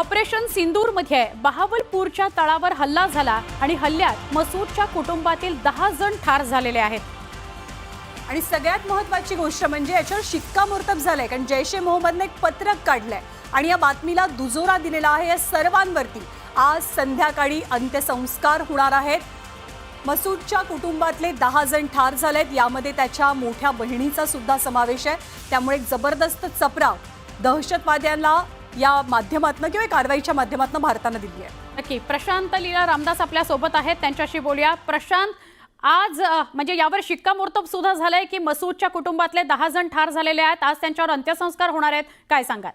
Operation सिंदूरमध्ये बहावलपूरच्या तळावर हल्ला झाला आणि हल्ल्यात मसूदच्या कुटुंबातील दहा जण ठार झालेले आहेत. आणि सगळ्यात महत्वाची गोष्ट म्हणजे याच्यावर शिक्कामोर्तब झालंय कारण जैश ए मोहम्मदने एक पत्रक काढलंय. आणि या बातमीला दुजोरा दिलेला आहे या सर्वांवरती. आज संध्याकाळी अंत्यसंस्कार होणार आहेत. मसूदच्या कुटुंबातले दहा जण ठार झालेत यामध्ये त्याच्या मोठ्या बहिणीचा सुद्धा समावेश आहे. त्यामुळे जबरदस्त चपराव दहशतवाद्यांना या माध्यमातनं किंवा कारवाईच्या माध्यमातून भारतानं दिली आहे. नक्की. प्रशांत लीला रामदास आपल्यासोबत आहेत. त्यांच्याशी बोलूया. प्रशांत आज म्हणजे यावर शिक्कामोर्तब सुद्धा झालंय की मसूदच्या कुटुंबातले दहा जण ठार झालेले आहेत. आज त्यांच्यावर अंत्यसंस्कार होणार आहेत. काय सांगाल?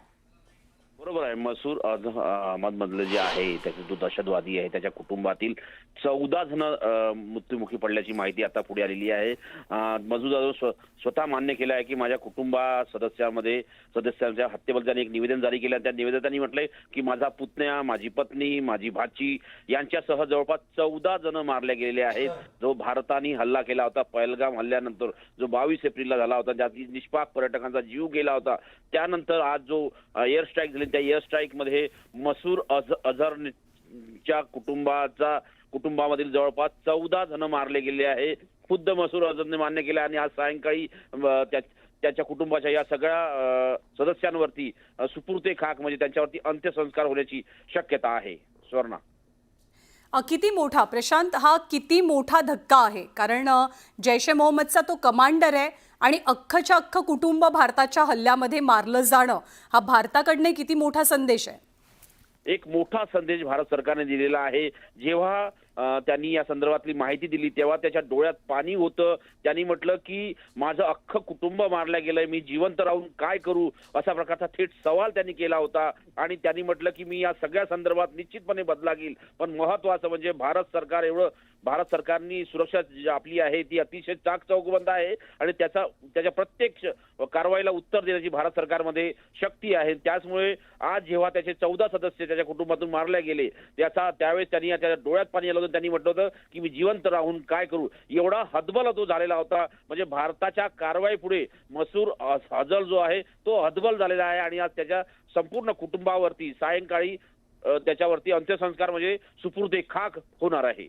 बरोबर आहे. मसूर अह- अहमद मधलं जे आहे त्याचे जो दहशतवादी आहे त्याच्या कुटुंबातील चौदा जण मृत्युमुखी पडल्याची माहिती आता पुढे आलेली आहे. मजूर जाधव स्व- स्वतः मान्य केलं आहे की माझ्या कुटुंबा सदस्यामध्ये सदस्यांच्या हत्येबद्दल त्यांनी एक निवेदन जारी केलं त्या निवेदनात त्यांनी म्हटलंय की माझा पुतण्या माझी पत्नी माझी भाची यांच्यासह जवळपास चौदा जण मारले गेलेले आहेत. जो भारताने हल्ला केला होता पहलगाम हल्ल्यानंतर जो बावीस एप्रिलला झाला होता ज्यात निष्पाक पर्यटकांचा जीव गेला होता. त्यानंतर आज जो एअर स्ट्राईक झाली त्या एअर स्ट्राईकमध्ये मसूर अझ अझरच्या कुटुंबाचा कुटुंबामधील जवळपास चौदा जण मारले गेले आहे. खुद्द मसूर अझरने मान्य केले आणि आज सायंकाळी त्याच्या कुटुंबाच्या या सगळ्या सदस्यांवरती सुपूर्ते खाक म्हणजे त्यांच्यावरती अंत्यसंस्कार होण्याची शक्यता आहे. स्वर्णा. किती मोठा? प्रशांत हा किती मोठा धक्का आहे? कारण जैश ए मोहम्मदचा तो कमांडर आहे. आणि अख्खच्या अख्खं कुटुंब भारताच्या हल्ल्यामध्ये मारलं जाणं हा भारताकडनं किती मोठा संदेश आहे? एक मोठा संदेश भारत सरकारने दिलेला आहे. जेव्हा त्यांनी या संदर्भातली माहिती दिली. तेव्हा त्याच्या डोळ्यात पाणी होतं. त्यांनी म्हटलं की माझं अख्खं कुटुंब मारलं गेलंय. मी जिवंत राहून काय करू? असा प्रकारचा थेट सवाल त्यांनी केला होता. आणि त्यांनी म्हटलं की मी या सगळ्या संदर्भात निश्चितपणे बदला घेईल पण महत्वाचं म्हणजे भारत सरकार एवढं भारत सरकारनी सुरक्षा जी आपली आहे ती अतिशय चाक चौकबंद आहे. आणि त्याचा त्याच्या प्रत्येक कारवाईला उत्तर देण्याची भारत सरकारमध्ये शक्ती आहे. त्याचमुळे आज जेव्हा त्याचे चौदा सदस्य त्याच्या कुटुंबातून मारले गेले त्याचा त्यावेळेस त्यांनी त्याच्या डोळ्यात पाणी आलं होतं त्यांनी म्हटलं होतं की मी जिवंत राहून काय करू? एवढा हतबल तो झालेला होता. म्हणजे भारताच्या कारवाई पुढे मसूर हजल जो आहे तो हदबल झालेला आहे आणि आज त्याच्या संपूर्ण कुटुंबावरती सायंकाळी त्याच्यावरती अंत्यसंस्कार म्हणजे सुपूर्दे खाक होणार आहे.